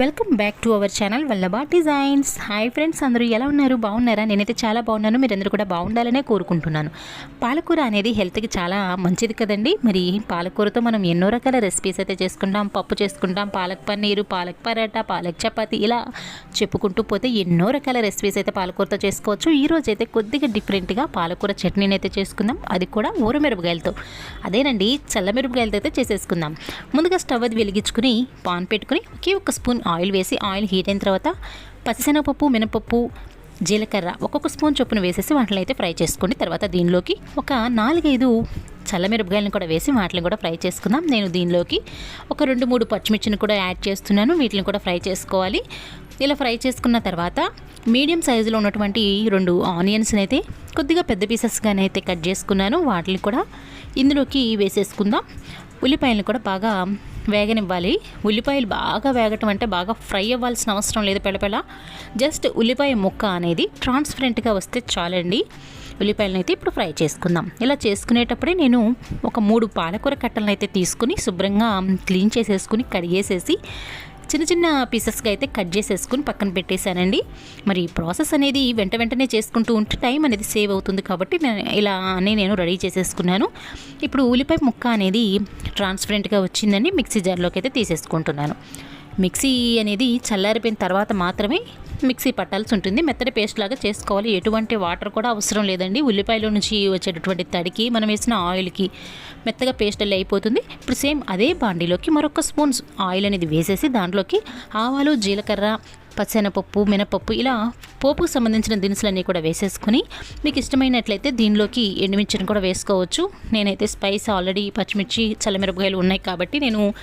Welcome back to our channel Vallabha designs hi friends అందరూ ఎలా ఉన్నారు? బాగున్నారా? నేనైతే చాలా బాగున్నాను. మీరందరూ కూడా బాగుండాలనే కోరుకుంటున్నాను. పాలకూర అనేది హెల్త్కి చాలా మంచిది కదండి. మరి పాలకూరతో మనం ఎన్నో రకాల రెసిపీస్ అయితే చేసుకుంటాం. పప్పు చేసుకుంటాం. పాలక్ పన్నీరు పాలక్ పరాటా పాలక్ చపాతి ఇలా చెప్పుకుంటూ పోతే ఎన్నో రకాల రెసిపీస్ అయితే పాలకూరతో చేసుకోవచ్చు. ఈ రోజు అయితే కొద్దిగా డిఫరెంట్గా పాలకూర చట్నీని అయితే చేసుకుందాం. అది కూడా ఊరమిరపకాయలతో అదేనండి చల్ల మిరపకాయలతో అయితే చేసేసుకుందాం. ముందుగా స్టవ్ అది వెలిగించుకుని పాన్ పెట్టుకుని ఒకే ఒక స్పూన్ ఆయిల్ వేసి ఆయిల్ హీట్ అయిన తర్వాత పచ్చిశనగపప్పు మినపప్పు జీలకర్ర ఒక్కొక్క స్పూన్ చొప్పున వేసేసి వాటిని అయితే ఫ్రై చేసుకోండి. తర్వాత దీనిలోకి ఒక నాలుగైదు చల్లమిరపకాయలను కూడా వేసి వాటిని కూడా ఫ్రై చేసుకుందాం. నేను దీనిలోకి ఒక రెండు మూడు పచ్చిమిర్చిని కూడా యాడ్ చేస్తున్నాను. వీటిని కూడా ఫ్రై చేసుకోవాలి. ఇలా ఫ్రై చేసుకున్న తర్వాత మీడియం సైజులో ఉన్నటువంటి రెండు ఆనియన్స్ని అయితే కొద్దిగా పెద్ద పీసెస్గానైతే కట్ చేసుకున్నాను. వాటిని కూడా ఇందులోకి వేసేసుకుందాం. ఉల్లిపాయలను కూడా బాగా వేగనివ్వాలి. ఉల్లిపాయలు బాగా వేగటం అంటే బాగా ఫ్రై అవ్వాల్సిన అవసరం లేదు పెళ్ళపెళ్ళ జస్ట్ ఉల్లిపాయ ముక్క అనేది ట్రాన్స్పరెంట్గా వస్తే చాలండి. ఉల్లిపాయలను అయితే ఇప్పుడు ఫ్రై చేసుకుందాం. ఇలా చేసుకునేటప్పుడే నేను ఒక మూడు పాలకూర కట్టలను అయితే తీసుకుని శుభ్రంగా క్లీన్ చేసేసుకుని కడిగేసేసి చిన్న చిన్న పీసెస్గా అయితే కట్ చేసేసుకుని పక్కన పెట్టేశానండి. మరి ఈ ప్రాసెస్ అనేది వెంట వెంటనే చేసుకుంటూ ఉంటే టైం అనేది సేవ్ అవుతుంది కాబట్టి నేను ఇలా అని నేను రెడీ చేసేసుకున్నాను. ఇప్పుడు ఉల్లిపాయ ముక్క అనేది ట్రాన్స్పరెంట్గా వచ్చిందని మిక్సీ జార్లోకి అయితే తీసేసుకుంటున్నాను. మిక్సీ అనేది చల్లారిపోయిన తర్వాత మాత్రమే మిక్సీ పట్టాల్సి ఉంటుంది. మెత్తడి పేస్ట్ లాగా చేసుకోవాలి. ఎటువంటి వాటర్ కూడా అవసరం లేదండి. ఉల్లిపాయల నుంచి వచ్చేటటువంటి తడికి మనం వేసిన ఆయిల్కి మెత్తగా పేస్ట్ అల్లి అయిపోతుంది. ఇప్పుడు సేమ్ అదే బాండీలోకి మరొక స్పూన్స్ ఆయిల్ అనేది వేసేసి దాంట్లోకి ఆవాలు జీలకర్ర పచ్చెనపప్పు మినపప్పు ఇలా పోపుకు సంబంధించిన దినుసులన్నీ కూడా వేసేసుకుని మీకు ఇష్టమైనట్లయితే దీనిలోకి ఎండుమిర్చిని కూడా వేసుకోవచ్చు. నేనైతే స్పైస్ ఆల్రెడీ పచ్చిమిర్చి చల్లమిరపకాయలు ఉన్నాయి కాబట్టి నేను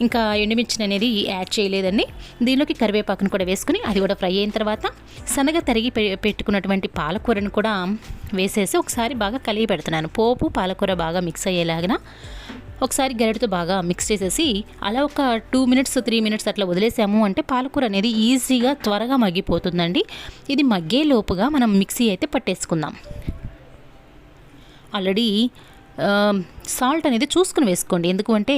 ఇంకా ఎండుమిర్చిని అనేది యాడ్ చేయలేదండి. దీనిలోకి కరివేపాకును కూడా వేసుకుని అది కూడా ఫ్రై అయిన తర్వాత సన్నగా తరిగి పె- పెట్టుకున్నటువంటి పాలకూరను కూడా వేసేసి ఒకసారి బాగా కలిగి పెడుతున్నాను. పోపు పాలకూర బాగా మిక్స్ అయ్యేలాగా ఒకసారి గరిటతో బాగా మిక్స్ చేసేసి అలా ఒక టూ మినిట్స్ త్రీ మినిట్స్ అట్లా వదిలేసాము అంటే పాలకూర అనేది ఈజీగా త్వరగా మగ్గిపోతుందండి. ఇది మగ్గే లోపుగా మనం మిక్సీ అయితే పట్టేసుకుందాం. ఆల్రెడీ సాల్ట్ అనేది చూసుకుని వేసుకోండి. ఎందుకంటే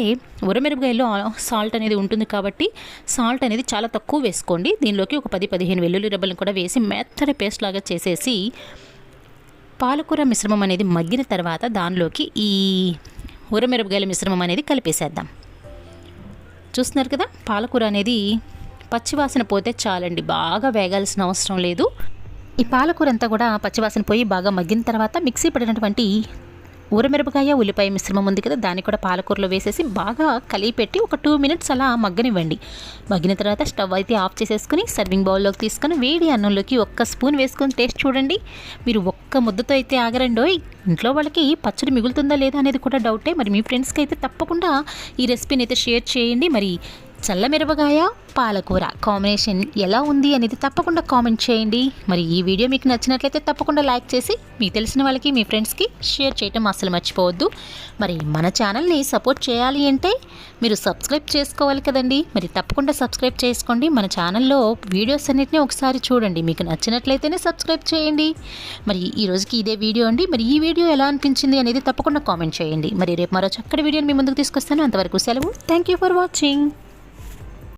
ఉరమిరపకాయలో ఉరమిరపకాయల్లో సాల్ట్ అనేది ఉంటుంది కాబట్టి సాల్ట్ అనేది చాలా తక్కువ వేసుకోండి. దీనిలోకి ఒక పది పదిహేను వెల్లుల్లి రెబ్బలను కూడా వేసి మెత్తడి పేస్ట్ లాగా చేసేసి పాలకూర మిశ్రమం అనేది మగ్గిన తర్వాత దానిలోకి ఈ ఉరమిరపకాయల మిశ్రమం అనేది కలిపేసేద్దాం. చూస్తున్నారు కదా పాలకూర అనేది పచ్చివాసన పోతే చాలండి బాగా వేగాల్సిన అవసరం లేదు. ఈ పాలకూర అంతా కూడా పచ్చివాసన పోయి బాగా మగ్గిన తర్వాత మిక్సీ పడినటువంటి ఊరమిరపకాయ ఉల్లిపాయ మిశ్రమం ఉంది కదా దాన్ని కూడా పాలకూరలో వేసేసి బాగా కలిపెట్టి ఒక టూ మినిట్స్ అలా మగ్గనివ్వండి. మగ్గిన తర్వాత స్టవ్ అయితే ఆఫ్ చేసేసుకుని సర్వింగ్ బౌల్లోకి తీసుకొని వేడి అన్నంలోకి ఒక్క స్పూన్ వేసుకొని టేస్ట్ చూడండి. మీరు ఒక్క ముద్దతో అయితే ఆగరండోయ్ ఇంట్లో వాళ్ళకి పచ్చడి మిగులుతుందా లేదా అనేది కూడా డౌటే మరి మీ ఫ్రెండ్స్కి అయితే తప్పకుండా ఈ రెసిపీని అయితే షేర్ చేయండి. మరి చల్లమిరపకాయ పాలకూర. కాంబినేషన్ ఎలా ఉంది అనేది తప్పకుండా కామెంట్ చేయండి. మరి ఈ వీడియో మీకు నచ్చినట్లయితే తప్పకుండా లైక్ చేసి మీకు తెలిసిన వాళ్ళకి మీ ఫ్రెండ్స్కి షేర్ చేయటం అస్సలు మర్చిపోవద్దు. మరి మన ఛానల్ని సపోర్ట్ చేయాలి అంటే మీరు సబ్స్క్రైబ్ చేసుకోవాలి కదండి. మరి తప్పకుండా సబ్స్క్రైబ్ చేసుకోండి. మన ఛానల్లో వీడియోస్ అన్నిటిని ఒకసారి చూడండి. మీకు నచ్చినట్లయితేనే సబ్స్క్రైబ్ చేయండి. మరి ఈ రోజుకి ఇదే వీడియో అండి. మరి ఈ వీడియో ఎలా అనిపించింది అనేది తప్పకుండా కామెంట్ చేయండి. మరి రేపు మరో చక్కటి వీడియోని మీ ముందుకు తీసుకొస్తాను. అంతవరకు సెలవు. Thank you for watching